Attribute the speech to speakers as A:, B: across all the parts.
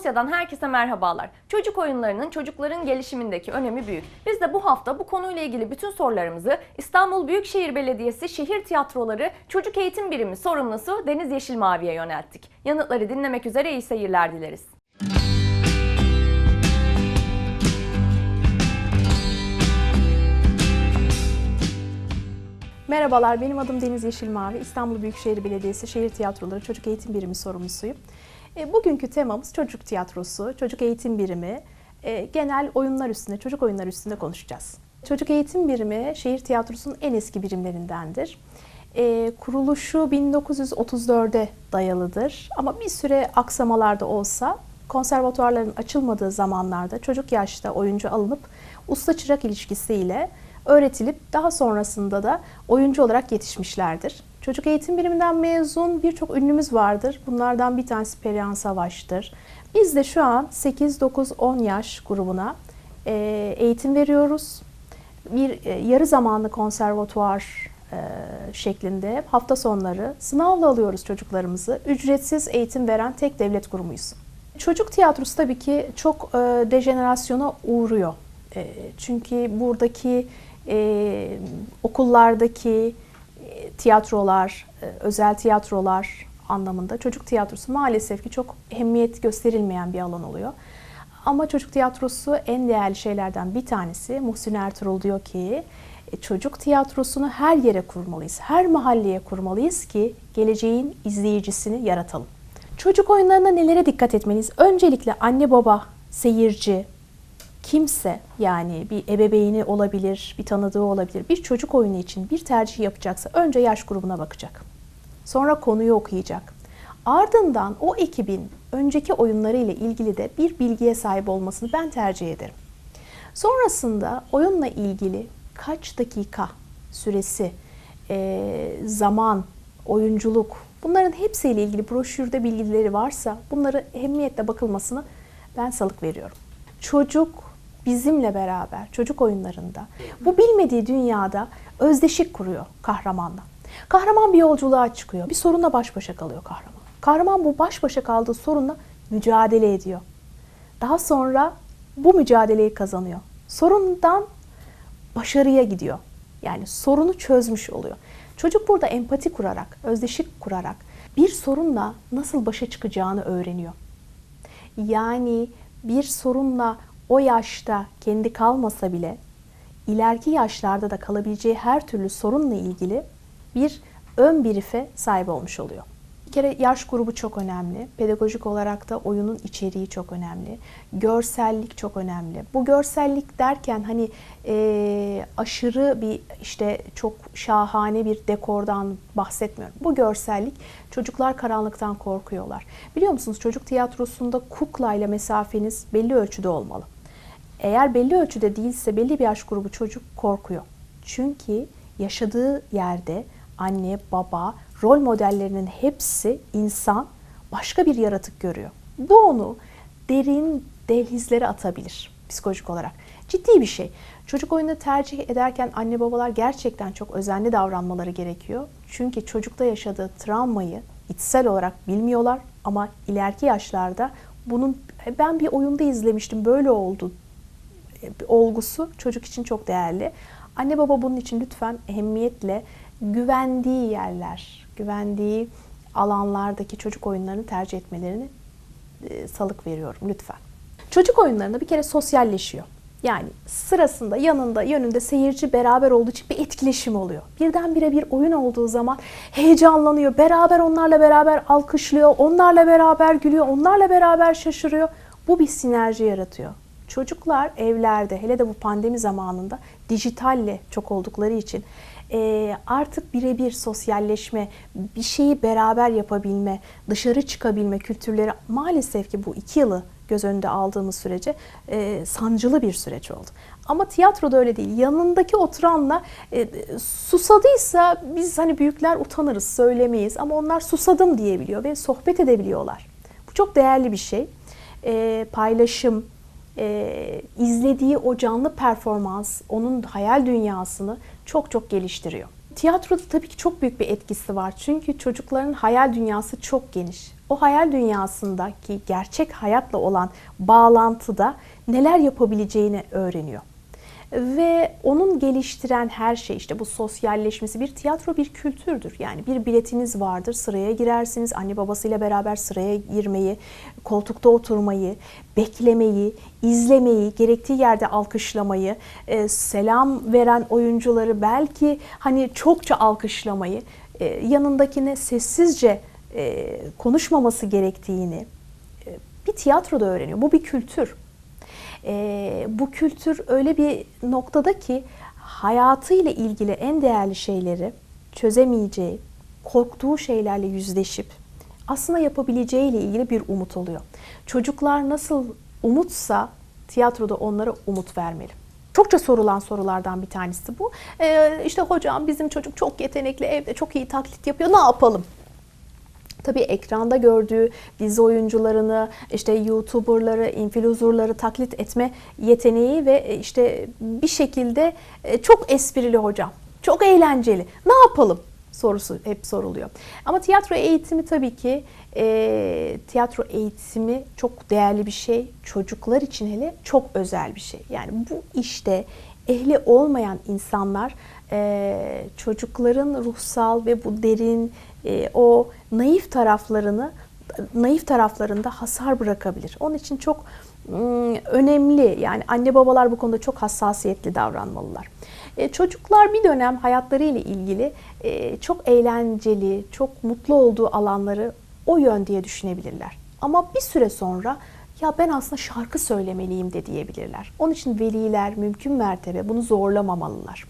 A: Sosya'dan herkese merhabalar. Çocuk oyunlarının çocukların gelişimindeki önemi büyük. Biz de bu hafta bu konuyla ilgili bütün sorularımızı İstanbul Büyükşehir Belediyesi Şehir Tiyatroları Çocuk Eğitim Birimi sorumlusu Deniz Yeşilmavi'ye yönelttik. Yanıtları dinlemek üzere iyi seyirler dileriz.
B: Merhabalar, benim adım Deniz Yeşilmavi. İstanbul Büyükşehir Belediyesi Şehir Tiyatroları Çocuk Eğitim Birimi sorumlusuyum. E, Bugünkü temamız çocuk tiyatrosu, çocuk eğitim birimi, e, genel oyunlar üstünde, çocuk oyunları üstünde konuşacağız. Çocuk eğitim birimi şehir tiyatrosunun en eski birimlerindendir. E, kuruluşu 1934'e dayalıdır ama bir süre aksamalarda olsa konservatuarların açılmadığı zamanlarda çocuk yaşta oyuncu alınıp usta çırak ilişkisiyle öğretilip daha sonrasında da oyuncu olarak yetişmişlerdir. Çocuk eğitim biriminden mezun birçok ünlümüz vardır. Bunlardan bir tanesi Perihan Savaş'tır. Biz de şu an 8, 9, 10 yaş grubuna e, eğitim veriyoruz. Bir e, yarı zamanlı konservatuvar e, şeklinde hafta sonları sınavla alıyoruz çocuklarımızı. Ücretsiz eğitim veren tek devlet kurumuyuz. Çocuk tiyatrosu tabii ki çok dejenerasyona uğruyor. Çünkü buradaki okullardaki tiyatrolar, e, özel tiyatrolar anlamında çocuk tiyatrosu maalesef ki çok ehemmiyet gösterilmeyen bir alan oluyor. Ama çocuk tiyatrosu en değerli şeylerden bir tanesi. Muhsin Ertuğrul diyor ki e, çocuk tiyatrosunu her yere kurmalıyız, her mahalleye kurmalıyız ki geleceğin izleyicisini yaratalım. Çocuk oyunlarında nelere dikkat etmeliyiz? Öncelikle anne baba, seyirci, kimse yani bir ebeveyni olabilir, bir tanıdığı olabilir. Bir çocuk oyunu için bir tercih yapacaksa önce yaş grubuna bakacak. Sonra konuyu okuyacak. Ardından o ekibin önceki oyunları ile ilgili de bir bilgiye sahip olmasını ben tercih ederim. Sonrasında oyunla ilgili kaç dakika süresi, zaman, oyunculuk bunların hepsiyle ilgili broşürde bilgileri varsa bunları ehemmiyetle bakılmasını ben salık veriyorum. Çocuk bizimle beraber çocuk oyunlarında bu bilmediği dünyada özdeşik kuruyor kahramanla. Kahraman bir yolculuğa çıkıyor. Bir sorunla baş başa kalıyor kahraman. Kahraman bu baş başa kaldığı sorunla mücadele ediyor. Daha sonra bu mücadeleyi kazanıyor. Sorundan başarıya gidiyor. Yani sorunu çözmüş oluyor. Çocuk burada empati kurarak, özdeşik kurarak bir sorunla nasıl başa çıkacağını öğreniyor. Yani bir sorunla o yaşta kendi kalmasa bile ileriki yaşlarda da kalabileceği her türlü sorunla ilgili bir ön birife sahip olmuş oluyor. Bir kere yaş grubu çok önemli. Pedagojik olarak da oyunun içeriği çok önemli. Görsellik çok önemli. Bu görsellik derken hani e, aşırı bir işte çok şahane bir dekordan bahsetmiyorum. Bu görsellik çocuklar karanlıktan korkuyorlar. Biliyor musunuz çocuk tiyatrosunda kuklayla mesafeniz belli ölçüde olmalı. Eğer belli ölçüde değilse belli bir yaş grubu çocuk korkuyor. Çünkü yaşadığı yerde anne, baba, rol modellerinin hepsi insan başka bir yaratık görüyor. Bu onu derin dehlizlere atabilir psikolojik olarak. Ciddi bir şey. Çocuk oyunu tercih ederken anne babalar gerçekten çok özenli davranmaları gerekiyor. Çünkü çocukta yaşadığı travmayı içsel olarak bilmiyorlar ama ileriki yaşlarda bunun ben bir oyunda izlemiştim böyle oldu olgusu çocuk için çok değerli. Anne baba bunun için lütfen ehemmiyetle güvendiği yerler, güvendiği alanlardaki çocuk oyunlarını tercih etmelerini e, salık veriyorum lütfen. Çocuk oyunlarında bir kere sosyalleşiyor. Yani sırasında yanında yönünde seyirci beraber olduğu için bir etkileşim oluyor. Birdenbire bir oyun olduğu zaman heyecanlanıyor. Beraber onlarla beraber alkışlıyor. Onlarla beraber gülüyor. Onlarla beraber şaşırıyor. Bu bir sinerji yaratıyor. Çocuklar evlerde hele de bu pandemi zamanında dijitalle çok oldukları için artık birebir sosyalleşme, bir şeyi beraber yapabilme, dışarı çıkabilme kültürleri maalesef ki bu iki yılı göz önünde aldığımız sürece e, sancılı bir süreç oldu. Ama tiyatroda öyle değil. Yanındaki oturanla e, susadıysa biz hani büyükler utanırız, söylemeyiz ama onlar susadım diyebiliyor ve sohbet edebiliyorlar. Bu çok değerli bir şey. E, paylaşım, e, izlediği o canlı performans onun hayal dünyasını çok çok geliştiriyor. Tiyatroda tabii ki çok büyük bir etkisi var. Çünkü çocukların hayal dünyası çok geniş. O hayal dünyasındaki gerçek hayatla olan bağlantıda neler yapabileceğini öğreniyor. Ve onun geliştiren her şey işte bu sosyalleşmesi bir tiyatro bir kültürdür. Yani bir biletiniz vardır sıraya girersiniz anne babasıyla beraber sıraya girmeyi, koltukta oturmayı, beklemeyi, izlemeyi, gerektiği yerde alkışlamayı, e, selam veren oyuncuları belki hani çokça alkışlamayı, e, yanındakine sessizce e, konuşmaması gerektiğini e, bir tiyatroda öğreniyor. Bu bir kültür. E, bu kültür öyle bir noktada ki hayatıyla ilgili en değerli şeyleri çözemeyeceği, korktuğu şeylerle yüzleşip aslında yapabileceğiyle ilgili bir umut oluyor. Çocuklar nasıl umutsa tiyatroda onlara umut vermeli. Çokça sorulan sorulardan bir tanesi bu. Ee, işte hocam bizim çocuk çok yetenekli, evde çok iyi taklit yapıyor. Ne yapalım? Tabii ekranda gördüğü dizi oyuncularını, işte YouTuber'ları, influencer'ları taklit etme yeteneği ve işte bir şekilde e, çok esprili hocam, çok eğlenceli. Ne yapalım? sorusu hep soruluyor. Ama tiyatro eğitimi tabii ki e, tiyatro eğitimi çok değerli bir şey. Çocuklar için hele çok özel bir şey. Yani bu işte ehli olmayan insanlar e, çocukların ruhsal ve bu derin e, o naif taraflarını naif taraflarında hasar bırakabilir. Onun için çok önemli yani anne babalar bu konuda çok hassasiyetli davranmalılar. E, çocuklar bir dönem hayatları ile ilgili e, çok eğlenceli, çok mutlu olduğu alanları o yön diye düşünebilirler. Ama bir süre sonra ya ben aslında şarkı söylemeliyim de diyebilirler. Onun için veliler mümkün mertebe bunu zorlamamalılar.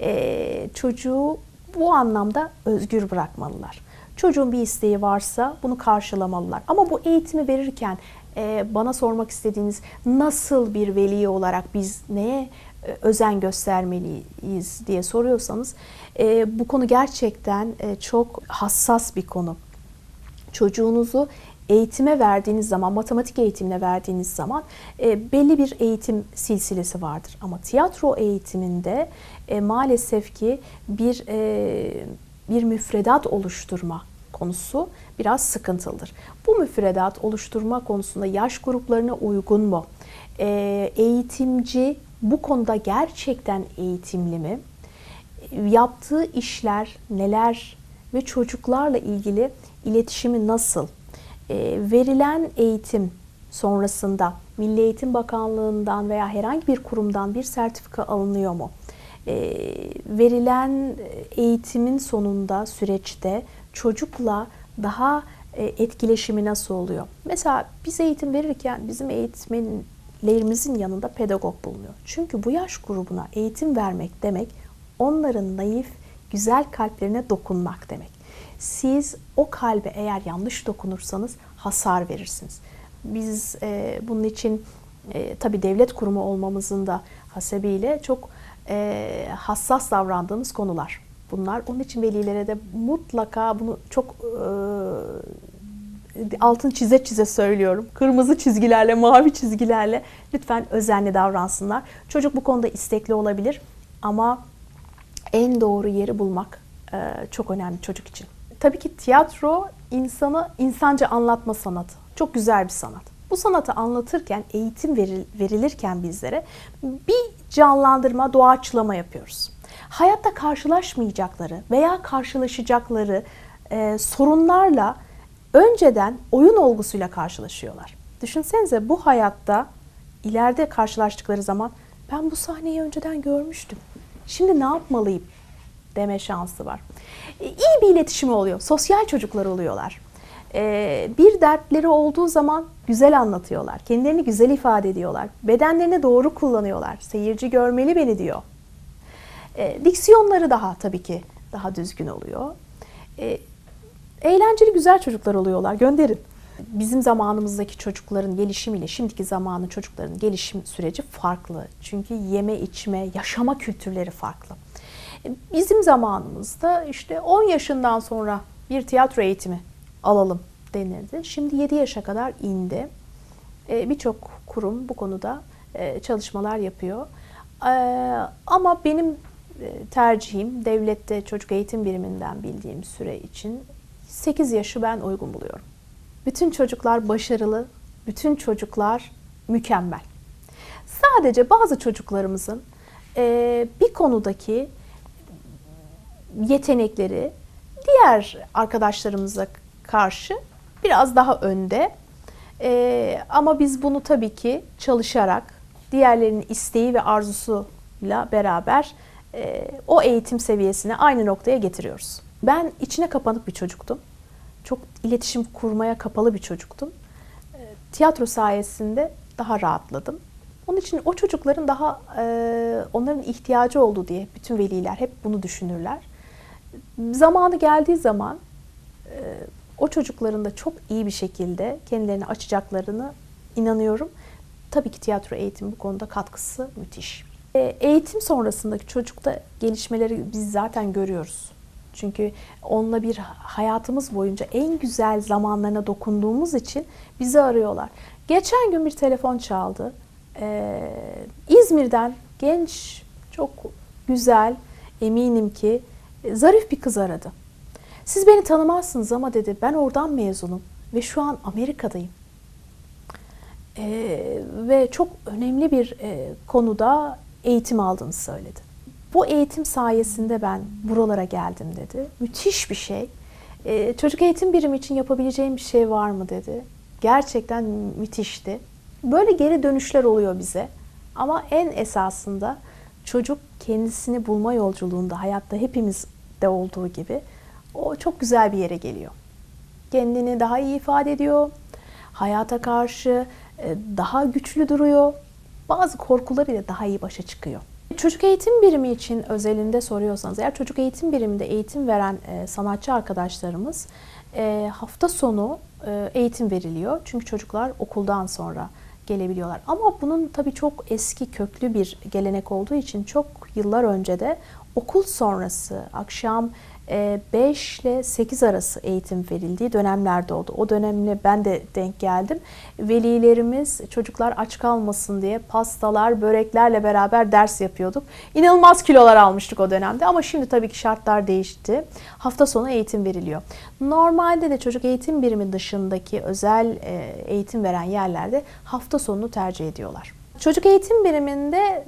B: E, çocuğu bu anlamda özgür bırakmalılar. Çocuğun bir isteği varsa bunu karşılamalılar. Ama bu eğitimi verirken e, bana sormak istediğiniz nasıl bir veli olarak biz neye e, özen göstermeliyiz diye soruyorsanız e, bu konu gerçekten e, çok hassas bir konu. Çocuğunuzu eğitime verdiğiniz zaman, matematik eğitimine verdiğiniz zaman e, belli bir eğitim silsilesi vardır. Ama tiyatro eğitiminde e, maalesef ki bir e, bir müfredat oluşturma konusu biraz sıkıntılıdır. Bu müfredat oluşturma konusunda yaş gruplarına uygun mu? E, eğitimci bu konuda gerçekten eğitimli mi? Yaptığı işler neler ve çocuklarla ilgili iletişimi nasıl? E, verilen eğitim sonrasında Milli Eğitim Bakanlığı'ndan veya herhangi bir kurumdan bir sertifika alınıyor mu? E, verilen eğitimin sonunda süreçte çocukla daha e, etkileşimi nasıl oluyor? Mesela biz eğitim verirken bizim eğitmenlerimizin yanında pedagog bulunuyor. Çünkü bu yaş grubuna eğitim vermek demek onların naif, güzel kalplerine dokunmak demek. Siz o kalbe eğer yanlış dokunursanız hasar verirsiniz. Biz e, bunun için e, tabii devlet kurumu olmamızın da hasebiyle çok e, hassas davrandığımız konular bunlar. Onun için velilere de mutlaka bunu çok e, altın çize çize söylüyorum. Kırmızı çizgilerle, mavi çizgilerle lütfen özenli davransınlar. Çocuk bu konuda istekli olabilir ama en doğru yeri bulmak e, çok önemli çocuk için. Tabii ki tiyatro insanı insanca anlatma sanatı. Çok güzel bir sanat. Bu sanatı anlatırken, eğitim verilirken bizlere bir canlandırma, doğaçlama yapıyoruz. Hayatta karşılaşmayacakları veya karşılaşacakları e, sorunlarla önceden oyun olgusuyla karşılaşıyorlar. Düşünsenize bu hayatta ileride karşılaştıkları zaman ben bu sahneyi önceden görmüştüm. Şimdi ne yapmalıyım deme şansı var. E, iyi bir iletişim oluyor. Sosyal çocuklar oluyorlar. E, bir dertleri olduğu zaman güzel anlatıyorlar. Kendilerini güzel ifade ediyorlar. Bedenlerini doğru kullanıyorlar. Seyirci görmeli beni diyor. E, diksiyonları daha tabii ki daha düzgün oluyor. Eğlenceli güzel çocuklar oluyorlar. Gönderin. Bizim zamanımızdaki çocukların gelişimiyle şimdiki zamanın çocukların gelişim süreci farklı. Çünkü yeme içme, yaşama kültürleri farklı. Bizim zamanımızda işte 10 yaşından sonra bir tiyatro eğitimi alalım denirdi. Şimdi 7 yaşa kadar indi. Birçok kurum bu konuda çalışmalar yapıyor. Ama benim e, tercihim devlette çocuk eğitim biriminden bildiğim süre için 8 yaşı ben uygun buluyorum. Bütün çocuklar başarılı, bütün çocuklar mükemmel. Sadece bazı çocuklarımızın e, bir konudaki yetenekleri diğer arkadaşlarımıza karşı biraz daha önde. E, ama biz bunu tabii ki çalışarak diğerlerinin isteği ve arzusuyla beraber e, o eğitim seviyesine aynı noktaya getiriyoruz. Ben içine kapanık bir çocuktum. Çok iletişim kurmaya kapalı bir çocuktum. E, Tiyatro sayesinde daha rahatladım. Onun için o çocukların daha e, onların ihtiyacı olduğu diye bütün veliler hep bunu düşünürler. Zamanı geldiği zaman e, o çocukların da çok iyi bir şekilde kendilerini açacaklarını inanıyorum. Tabii ki tiyatro eğitimi bu konuda katkısı müthiş. E, Eğitim sonrasındaki çocukta gelişmeleri biz zaten görüyoruz. Çünkü onunla bir hayatımız boyunca en güzel zamanlarına dokunduğumuz için bizi arıyorlar. Geçen gün bir telefon çaldı. Ee, İzmir'den genç, çok güzel, eminim ki zarif bir kız aradı. Siz beni tanımazsınız ama dedi ben oradan mezunum ve şu an Amerika'dayım. Ee, ve çok önemli bir e, konuda eğitim aldığını söyledi. Bu eğitim sayesinde ben buralara geldim dedi. Müthiş bir şey. Ee, çocuk eğitim birimi için yapabileceğim bir şey var mı dedi. Gerçekten müthişti. Böyle geri dönüşler oluyor bize. Ama en esasında çocuk kendisini bulma yolculuğunda hayatta hepimizde olduğu gibi o çok güzel bir yere geliyor. Kendini daha iyi ifade ediyor. Hayata karşı e, daha güçlü duruyor. Bazı korkularıyla daha iyi başa çıkıyor. Çocuk eğitim birimi için özelinde soruyorsanız, eğer çocuk eğitim biriminde eğitim veren e, sanatçı arkadaşlarımız e, hafta sonu eğitim veriliyor. Çünkü çocuklar okuldan sonra gelebiliyorlar. Ama bunun tabii çok eski köklü bir gelenek olduğu için çok yıllar önce de okul sonrası akşam e, 5 ile 8 arası eğitim verildiği dönemlerde oldu. O dönemle ben de denk geldim. Velilerimiz çocuklar aç kalmasın diye pastalar, böreklerle beraber ders yapıyorduk. İnanılmaz kilolar almıştık o dönemde ama şimdi tabii ki şartlar değişti. Hafta sonu eğitim veriliyor. Normalde de çocuk eğitim birimi dışındaki özel e, eğitim veren yerlerde hafta sonunu tercih ediyorlar. Çocuk eğitim biriminde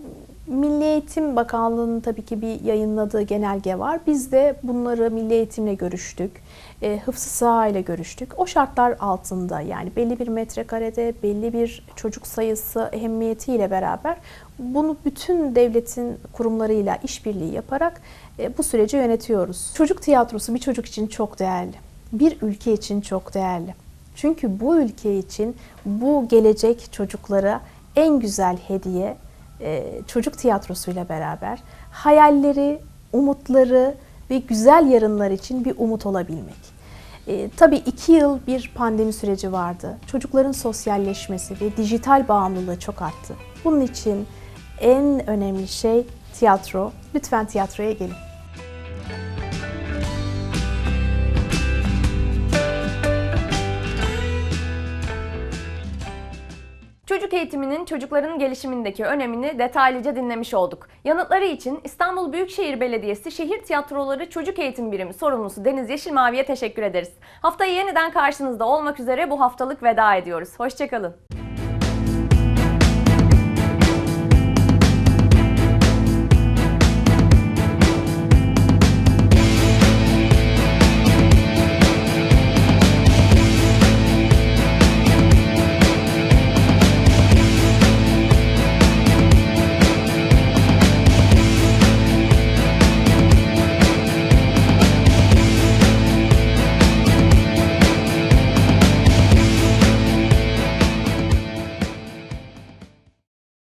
B: Milli Eğitim Bakanlığı'nın tabii ki bir yayınladığı genelge var. Biz de bunları Milli Eğitim'le görüştük. E, Hıfzı Saha ile görüştük. O şartlar altında yani belli bir metrekarede belli bir çocuk sayısı ehemmiyetiyle beraber bunu bütün devletin kurumlarıyla işbirliği yaparak e, bu süreci yönetiyoruz. Çocuk tiyatrosu bir çocuk için çok değerli. Bir ülke için çok değerli. Çünkü bu ülke için bu gelecek çocuklara en güzel hediye çocuk tiyatrosuyla beraber hayalleri, umutları ve güzel yarınlar için bir umut olabilmek. E, tabii iki yıl bir pandemi süreci vardı. Çocukların sosyalleşmesi ve dijital bağımlılığı çok arttı. Bunun için en önemli şey tiyatro. Lütfen tiyatroya gelin.
A: Çocuk eğitiminin çocukların gelişimindeki önemini detaylıca dinlemiş olduk. Yanıtları için İstanbul Büyükşehir Belediyesi Şehir Tiyatroları Çocuk Eğitim Birimi sorumlusu Deniz Yeşilmavi'ye teşekkür ederiz. Haftaya yeniden karşınızda olmak üzere bu haftalık veda ediyoruz. Hoşçakalın.